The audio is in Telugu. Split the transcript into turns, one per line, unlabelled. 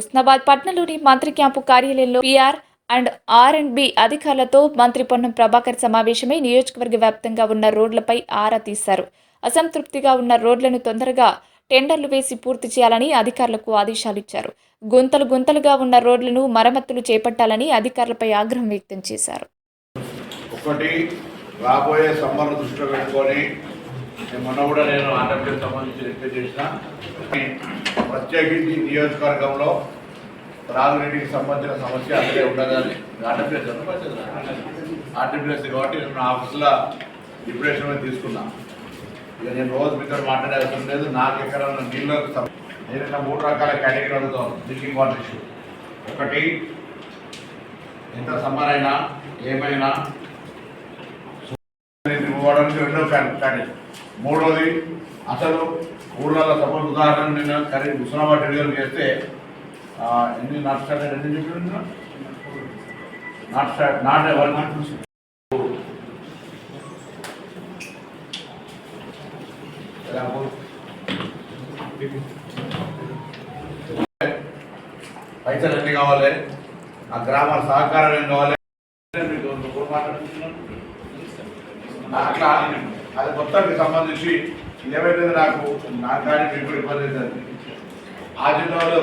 ఉస్నాబాద్ పట్నంలోని మంత్రి క్యాంపు కార్యాలయంలో PR and R and B అధికారులతో మంత్రి పొన్నం ప్రభాకర్ సమావేశమై నియోజకవర్గ వ్యాప్తంగా ఉన్న రోడ్లపై ఆరా తీశారు. అసంతృప్తిగా ఉన్న రోడ్లను తొందరగా టెండర్లు వేసి పూర్తి చేయాలని అధికారులకు ఆదేశాలు ఇచ్చారు గుంతలు గుంతలుగా ఉన్న రోడ్లను మరమ్మతులు చేపట్టాలని అధికారులపై ఆగ్రహం వ్యక్తం చేశారు.
ఒకటి రాబోయే సమ్మర్ దృష్టిలో పెట్టుకొని మొన్న కూడా నేను ఆంధ్రప్రదేశ్ సంబంధించి రిక్వెస్ట్ చేసిన ప్రత్యేకించి నియోజకవర్గంలో త్రాగునీటికి సంబంధించిన సమస్య అక్కడే ఉండగానే ఆర్టీపీఎస్ ఆంధ్రప్రదేశ్ కాబట్టి నేను నా డిప్రెషన్ మీద తీసుకున్నా. ఇక నేను రోజు మీతో మాట్లాడే అవసరం లేదు. నాకు ఎక్కడ నీళ్ళకు సం- నేను ఇలా మూడు రకాల కేటగిరీ అడుగుతాను డ్రింకింగ్ వాటర్ ఇష్యూ. ఒకటి ఎంత సమ్మర్ అయినా ఏమైనా ఇవ్వడానికి రెండో ప్యాకేజ్ మూడోది అసలు ఊళ్ళలో సపోజ్ ఉదాహరణ నేను కరీ హుస్నాబాద్ డెలివరీ చేస్తే ఎన్ని నాట్ స్టార్ట్ ఎన్ని చెప్పిన నాట్ స్టార్ట్ నాట్ వన్ పైసలు ఎన్ని కావాలి? ఆ గ్రామ సహకారం ఏం కావాలి? అట్లా అది మొత్తానికి సంబంధించి ఏమైతే నాకు నా కానీ మీకు ఇబ్బంది అవుతుంది. ఆ జిల్లాలో